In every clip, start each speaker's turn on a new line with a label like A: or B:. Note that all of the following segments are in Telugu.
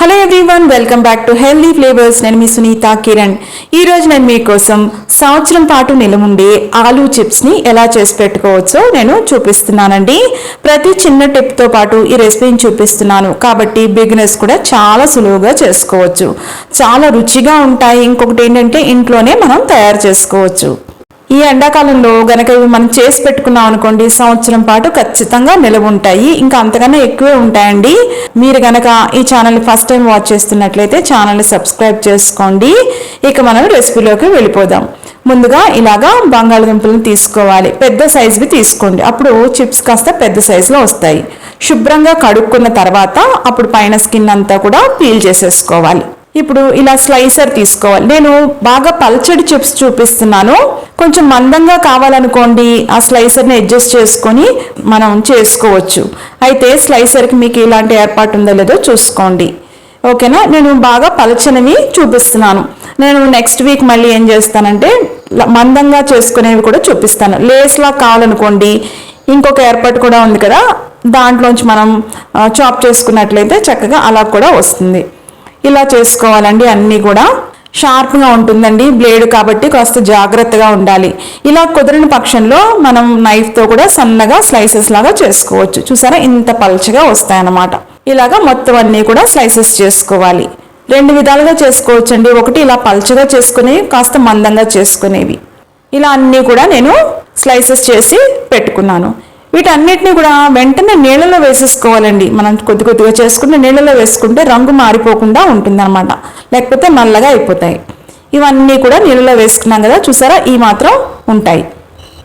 A: Hello everyone welcome back to healthy flavours నేను మీ సునీత కిరణ్. ఈ రోజు నేను మీకోసం సంవత్సరం పాటు నిలముండే ఆలూ చిప్స్ని ఎలా చేసి పెట్టుకోవచ్చో నేను చూపిస్తున్నానండి. ప్రతి చిన్న టిప్తో పాటు ఈ రెసిపీని చూపిస్తున్నాను. కాబట్టి బిగినర్స్ కూడా చాలా సులువుగా చేసుకోవచ్చు. చాలా రుచిగా ఉంటాయి. ఇంకొకటి ఏంటంటే ఇంట్లోనే మనం తయారు చేసుకోవచ్చు. ఈ ఎండాకాలంలో గనక ఇవి మనం చేసి పెట్టుకున్నాం అనుకోండి సంవత్సరం పాటు ఖచ్చితంగా నిలవ ఉంటాయి. ఇంకా అంతకన్నా ఎక్కువే ఉంటాయండి. మీరు గనక ఈ ఛానల్ ఫస్ట్ టైం వాచ్ చేస్తున్నట్లయితే ఛానల్ని సబ్స్క్రైబ్ చేసుకోండి. ఇక మనం రెసిపీలోకి వెళ్ళిపోదాం. ముందుగా ఇలాగా బంగాళదుంపలను తీసుకోవాలి. పెద్ద సైజువి తీసుకోండి. అప్పుడు చిప్స్ కాస్త పెద్ద సైజులో వస్తాయి. శుభ్రంగా కడుక్కున్న తర్వాత అప్పుడు పైన స్కిన్ అంతా కూడా పీల్ చేసేసుకోవాలి. ఇప్పుడు ఇలా స్లైసర్ తీసుకోవాలి. నేను బాగా పల్చడి చిప్స్ చూపిస్తున్నాను. కొంచెం మందంగా కావాలనుకోండి ఆ స్లైసర్ని అడ్జస్ట్ చేసుకొని మనం చేసుకోవచ్చు. అయితే స్లైసర్కి మీకు ఇలాంటి ఏర్పాటు ఉందో లేదో చూసుకోండి. ఓకేనా? నేను బాగా పలచనివి చూపిస్తున్నాను. నేను నెక్స్ట్ వీక్ మళ్ళీ ఏం చేస్తానంటే మందంగా చేసుకునేవి కూడా చూపిస్తాను. లేస్లా కావాలనుకోండి ఇంకొక ఏర్పాటు కూడా ఉంది కదా దాంట్లోంచి మనం చాప్ చేసుకున్నట్లయితే చక్కగా అలా కూడా వస్తుంది. ఇలా చేసుకోవాలండి అన్నీ కూడా. షార్ప్గా ఉంటుందండి బ్లేడ్ కాబట్టి కాస్త జాగ్రత్తగా ఉండాలి. ఇలా కుదరని పక్షంలో మనం నైఫ్తో కూడా సన్నగా స్లైసెస్ లాగా చేసుకోవచ్చు. చూసారా? ఇంత పల్చగా వస్తాయన్నమాట. ఇలాగా మొత్తం అన్నీ కూడా స్లైసెస్ చేసుకోవాలి. రెండు విధాలుగా చేసుకోవచ్చు అండి ఒకటి ఇలా పలచగా చేసుకునేవి కాస్త మందంగా చేసుకునేవి. ఇలా అన్నీ కూడా నేను స్లైసెస్ చేసి పెట్టుకున్నాను. వీటన్నిటిని కూడా వెంటనే నీళ్ళలో వేసేసుకోవాలండి. మనం కొద్ది కొద్దిగా చేసుకుంటే నీళ్ళలో వేసుకుంటే రంగు మారిపోకుండా ఉంటుందన్నమాట. లేకపోతే నల్లగా అయిపోతాయి. ఇవన్నీ కూడా నీళ్ళలో వేసుకున్నాం కదా చూసారా? ఈ మాత్రం ఉంటాయి.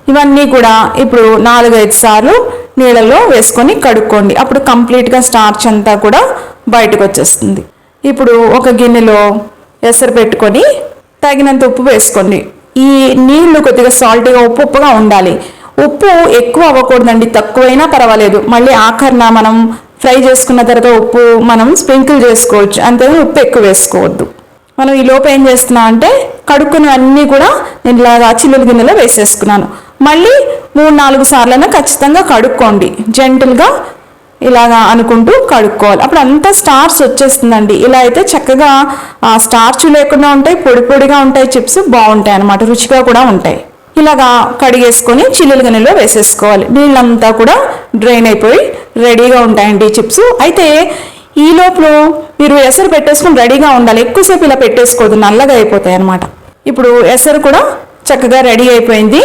A: ఇవన్నీ కూడా ఇప్పుడు నాలుగైదు సార్లు నీళ్ళలో వేసుకొని కడుక్కోండి. అప్పుడు కంప్లీట్గా స్టార్చ్ అంతా కూడా బయటకు వచ్చేస్తుంది ఇప్పుడు ఒక గిన్నెలో ఎసరు పెట్టుకొని తగినంత ఉప్పు వేసుకోండి. ఈ నీళ్ళు కొద్దిగా సాల్ట్గా ఉప్పు ఉప్పుగా ఉండాలి. ఉప్పు ఎక్కువ అవ్వకూడదండి తక్కువైనా పర్వాలేదు. మళ్ళీ ఆఖరిన మనం ఫ్రై చేసుకున్న తర్వాత ఉప్పు మనం స్ప్రింకిల్ చేసుకోవచ్చు. అంతేగాని ఉప్పు ఎక్కువ వేసుకోవద్దు. మనం ఈ లోపు ఏం చేస్తున్నాం అంటే కడుక్కున్నవన్నీ కూడా నేను ఇలాగా చిల్లుల గిన్నెలో వేసేసుకున్నాను. మళ్ళీ మూడు నాలుగు సార్లైనా ఖచ్చితంగా కడుక్కోండి. జెంటల్గా ఇలాగా అనుకుంటూ కడుక్కోవాలి. అప్పుడు అంతా స్టార్చ్ వచ్చేస్తుందండి. ఇలా అయితే చక్కగా స్టార్చ్ లేకుండా ఉంటాయి పొడి పొడిగా ఉంటాయి చిప్స్ బాగుంటాయి అన్నమాట. రుచిగా కూడా ఉంటాయి. ఇలాగా కడిగేసుకొని చిల్లుల గిన్నెలో వేసేసుకోవాలి. నీళ్ళంతా కూడా డ్రైన్ అయిపోయి రెడీగా ఉంటాయండి చిప్స్. అయితే ఈ లోపల మీరు ఎసరు పెట్టేసుకుని రెడీగా ఉండాలి. ఎక్కువసేపు ఇలా పెట్టేసుకోవద్దు నల్లగా అయిపోతాయి అన్నమాట. ఇప్పుడు ఎసరు కూడా చక్కగా రెడీ అయిపోయింది.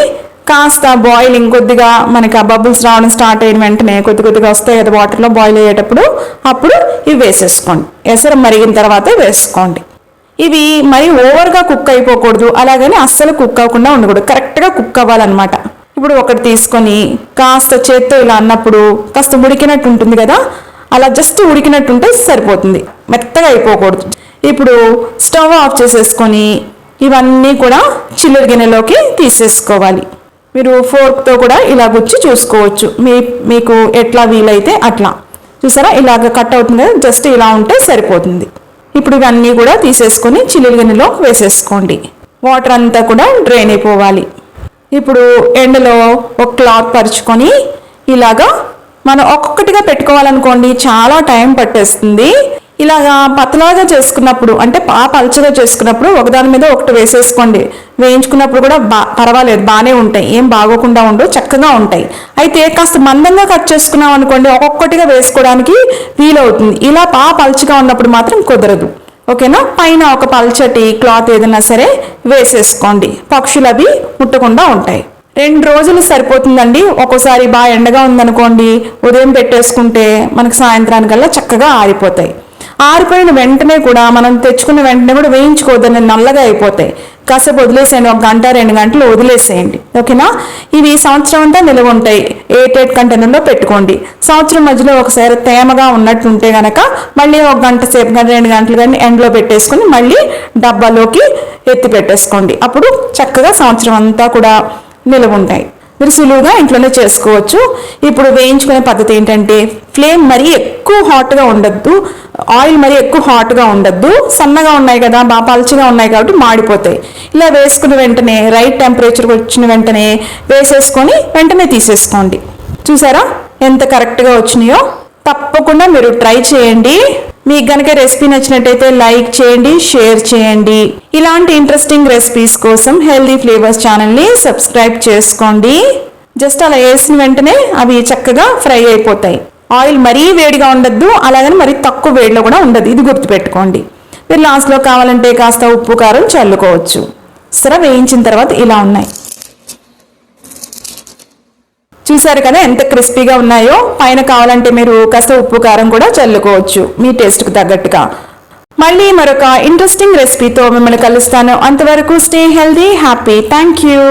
A: కాస్త బాయిలింగ్ కొద్దిగా మనకి ఆ బబుల్స్ రావడం స్టార్ట్ అయిన వెంటనే కొద్ది కొద్దిగా వస్తాయి కదా వాటర్లో బాయిల్ అయ్యేటప్పుడు అప్పుడు ఇవి వేసేసుకోండి. ఎసరు మరిగిన తర్వాత వేసుకోండి. ఇవి మరి ఓవర్గా కుక్ అయిపోకూడదు. అలాగని అస్సలు కుక్ అవ్వకుండా ఉండకూడదు. కరెక్ట్గా కుక్ అవ్వాలన్నమాట. ఇప్పుడు ఒకటి తీసుకొని కాస్త చేత్తో ఇలా అన్నప్పుడు కాస్త ఉడికినట్టు ఉంటుంది కదా? అలా జస్ట్ ఉడికినట్టు ఉంటే సరిపోతుంది. మెత్తగా అయిపోకూడదు. ఇప్పుడు స్టవ్ ఆఫ్ చేసేసుకొని ఇవన్నీ కూడా చిల్లర గిన్నెలోకి తీసేసుకోవాలి. మీరు ఫోర్క్తో కూడా ఇలా గుచ్చి చూసుకోవచ్చు. మీ మీకు ఎట్లా వీలైతే అట్లా. చూసారా? ఇలాగ కట్ అవుతుంది కదా? జస్ట్ ఇలా ఉంటే సరిపోతుంది. ఇప్పుడు ఇవన్నీ కూడా తీసేసుకొని చిల్లుల గిన్నెలో వేసేసుకోండి. వాటర్ అంతా కూడా డ్రైన్ అయిపోవాలి. ఇప్పుడు ఎండలో ఒక క్లాత్ పరుచుకొని ఇలాగా మనం ఒక్కొక్కటిగా పెట్టుకోవాలనుకోండి చాలా టైం పట్టేస్తుంది. ఇలాగా పతలాగా చేసుకున్నప్పుడు అంటే పా పలుచగా చేసుకున్నప్పుడు ఒకదాని మీద ఒకటి వేసేసుకోండి. వేయించుకున్నప్పుడు కూడా బా పర్వాలేదు బాగానే ఉంటాయి. ఏం బాగోకుండా ఉండవు చక్కగా ఉంటాయి. అయితే కాస్త మందంగా కట్ చేసుకున్నాం అనుకోండి ఒక్కొక్కటిగా వేసుకోవడానికి వీలవుతుంది. ఇలా పా పలుచగా ఉన్నప్పుడు మాత్రం కుదరదు. ఓకేనా? పైన ఒక పల్చటి క్లాత్ ఏదైనా సరే వేసేసుకోండి. పక్షులు అవి ముట్టకుండా ఉంటాయి. రెండు రోజులు సరిపోతుందండి. ఒక్కోసారి బాగా ఎండగా ఉందనుకోండి ఉదయం పెట్టేసుకుంటే మనకు సాయంత్రానికల్లా చక్కగా ఆరిపోతాయి. ఆరిపోయిన వెంటనే కూడా మనం తెచ్చుకున్న వెంటనే కూడా వేయించుకోవద్దని నల్లగా అయిపోతాయి. కాసేపు వదిలేసేయండి ఒక గంట రెండు గంటలు వదిలేసేయండి. ఓకేనా? ఇవి సంవత్సరం అంతా నిలవ ఉంటాయి. ఎయిట్ ఎయిట్ కంటైనర్లో పెట్టుకోండి. సంవత్సరం మధ్యలో ఒకసారి తేమగా ఉన్నట్టుంటే గనక మళ్ళీ ఒక గంట సేపు కానీ రెండు గంటలు కానీ ఎండలో పెట్టేసుకుని మళ్ళీ డబ్బాలోకి ఎత్తి పెట్టేసుకోండి. అప్పుడు చక్కగా సంవత్సరం అంతా కూడా నిలవ ఉంటాయి. మీరు సులువుగా ఇంట్లోనే చేసుకోవచ్చు. ఇప్పుడు వేయించుకునే పద్ధతి ఏంటంటే ఫ్లేమ్ మరీ ఎక్కువ హాట్గా ఉండద్దు. ఆయిల్ మరి ఎక్కువ హాట్గా ఉండద్దు. సన్నగా ఉన్నాయి కదా బాగా పలుచగా ఉన్నాయి కాబట్టి మాడిపోతాయి. ఇలా వేసుకున్న వెంటనే రైట్ టెంపరేచర్కి వచ్చిన వెంటనే వేసేసుకొని వెంటనే తీసేసుకోండి. చూసారా? ఎంత కరెక్ట్గా వచ్చినాయో? తప్పకుండా మీరు ట్రై చేయండి. మీకు గనక రెసిపీ నచ్చినట్టయితే లైక్ చేయండి షేర్ చేయండి. ఇలాంటి ఇంట్రెస్టింగ్ రెసిపీస్ కోసం హెల్దీ ఫ్లేవర్స్ ఛానల్ని సబ్స్క్రైబ్ చేసుకోండి. జస్ట్ అలా వేసిన వెంటనే అవి చక్కగా ఫ్రై అయిపోతాయి. ఆయిల్ మరీ వేడిగా ఉండద్దు అలాగని మరీ తక్కువ వేడిలో కూడా ఉండదు. ఇది గుర్తుపెట్టుకోండి. మీరు లాస్ట్లో కావాలంటే కాస్త ఉప్పు కారం చల్లుకోవచ్చు. సర వేయించిన తర్వాత ఇలా ఉన్నాయి. చూసారు కదా ఎంత క్రిస్పీగా ఉన్నాయో? పైన కావాలంటే మీరు కాస్త ఉప్పు కారం కూడా చల్లుకోవచ్చు. మీ టేస్ట్కి తగ్గట్టుగా. మళ్ళీ మరొక ఇంట్రెస్టింగ్ రెసిపీతో మిమ్మల్ని కలుస్తాను. అంతవరకు stay healthy happy thank you